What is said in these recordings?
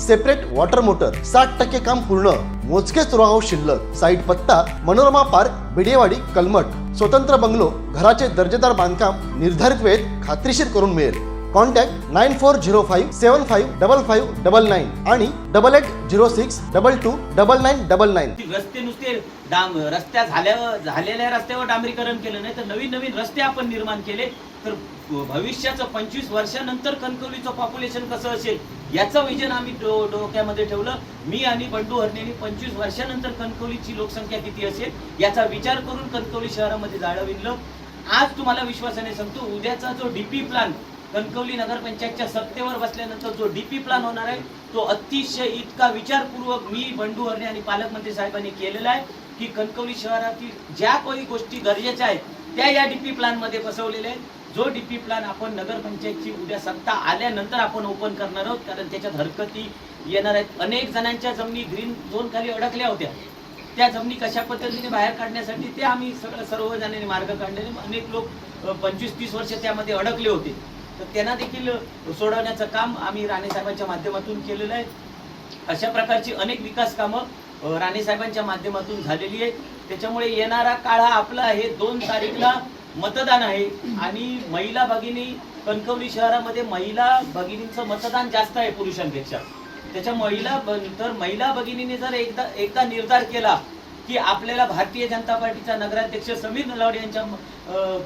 Separate water motor साठ टक्के काम पूर्ण मोजकेच रोहाव शिल्लक. साईट पत्ता मनोरमा पार्क बिडेवाडी कलमट. स्वतंत्र बंगलो घराचे दर्जेदार बांधकाम निर्धारित वेळेत खात्रीशीर करून मिळेल. Contact nine four zero five seven five double five double nine आणि double eight zero six double two double nine double nine. रस्ते नुसते डाम रस्त्या झाल्यावर झालेल्या रस्त्यावर डांबरीकरण केलं नाही तर नवीन नवीन रस्ते आपण निर्माण केले. तर भविष्याचं पंचवीस वर्षानंतर कणकवलीचं पॉप्युलेशन कसं असेल याचं विजन आम्ही डोक्यामध्ये ठेवलं. मी आणि बंडू हरणेनी पंचवीस वर्षानंतर कणकवलीची लोकसंख्या किती असेल याचा विचार करून कणकवली शहरामध्ये जाळं विणलं. आज तुम्हाला विश्वासाने सांगतो उद्याचा जो डीपी प्लॅन कणकवली नगरपंचायतच्या सत्तेवर बसल्यानंतर जो डीपी प्लॅन होणार आहे तो अतिशय इतका विचारपूर्वक मी बंडू हरणे आणि पालकमंत्री साहेबांनी केलेला आहे की कणकवली शहरातील ज्या काही गोष्टी गरजेच्या आहेत त्या या डीपी प्लॅनमध्ये बसवलेल्या आहेत. जो डीपी प्लॅन आपण नगरपंचायतची उद्या सत्ता आल्यानंतर आपण ओपन करणार आहोत कारण त्याच्यात हरकती येणार आहेत. अनेक जणांच्या जमिनी ग्रीन झोन खाली अडकल्या होत्या. त्या जमिनी कशा पद्धतीने बाहेर काढण्यासाठी ते आम्ही सगळं सर्व जणांनी मार्ग काढलेले. अनेक लोक पंचवीस तीस वर्ष त्यामध्ये अडकले होते. तर त्यांना देखील सोडवण्याचं काम आम्ही राणे साहेबांच्या माध्यमातून केलेलं आहे. अशा प्रकारची अनेक विकास कामं राणे साहेबांच्या माध्यमातून झालेली आहे त्याच्यामुळे येणारा काळ हा आपला आहे. दोन तारीखला मतदान आहे आणि महिला भगिनी कणकवली शहरामध्ये महिला भगिनींचं मतदान जास्त आहे पुरुषांपेक्षा. त्याच्या महिला तर महिला भगिनीने जर एकदा एकदा निर्धार केला की आपल्याला भारतीय जनता पार्टीचा नगराध्यक्ष समीर नलावडे यांच्या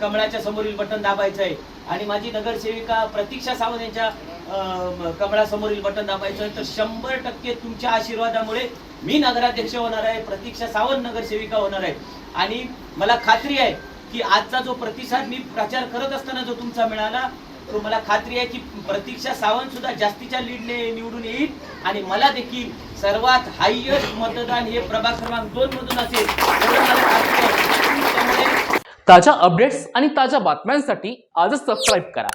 कमळाच्या समोरील बटन दाबायचं आहे आणि माझी नगरसेविका प्रतीक्षा सावंत यांच्या कमळासमोरील बटन दाबायचं आहे तर शंभर टक्के तुमच्या आशीर्वादामुळे मी नगराध्यक्ष होणार आहे प्रतीक्षा सावंत नगरसेविका होणार आहे. आणि मला खात्री आहे की आजचा जो प्रतिसाद मी प्रचार करत असताना जो तुमचा मिळाला तो मला खात्री आहे की प्रतीक्षा सावंत सुद्धा जास्तीच्या लीडने निवडून येईल. आणि मला देखील सर्वात हायएस्ट मतदान हे प्रभाग क्रमांक दोन मधून असेल. त्यामुळे ताज्या अपडेट्स आणि ताज्या बातम्यांसाठी आजच सबस्क्राईब करा.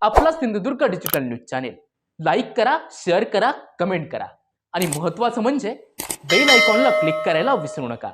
आपला Sindhudurg digital news channel like करा शेअर करा कमेंट करा. आणि महत्त्वाचं म्हणजे बेल आयकॉनला क्लिक करायला विसरू नका.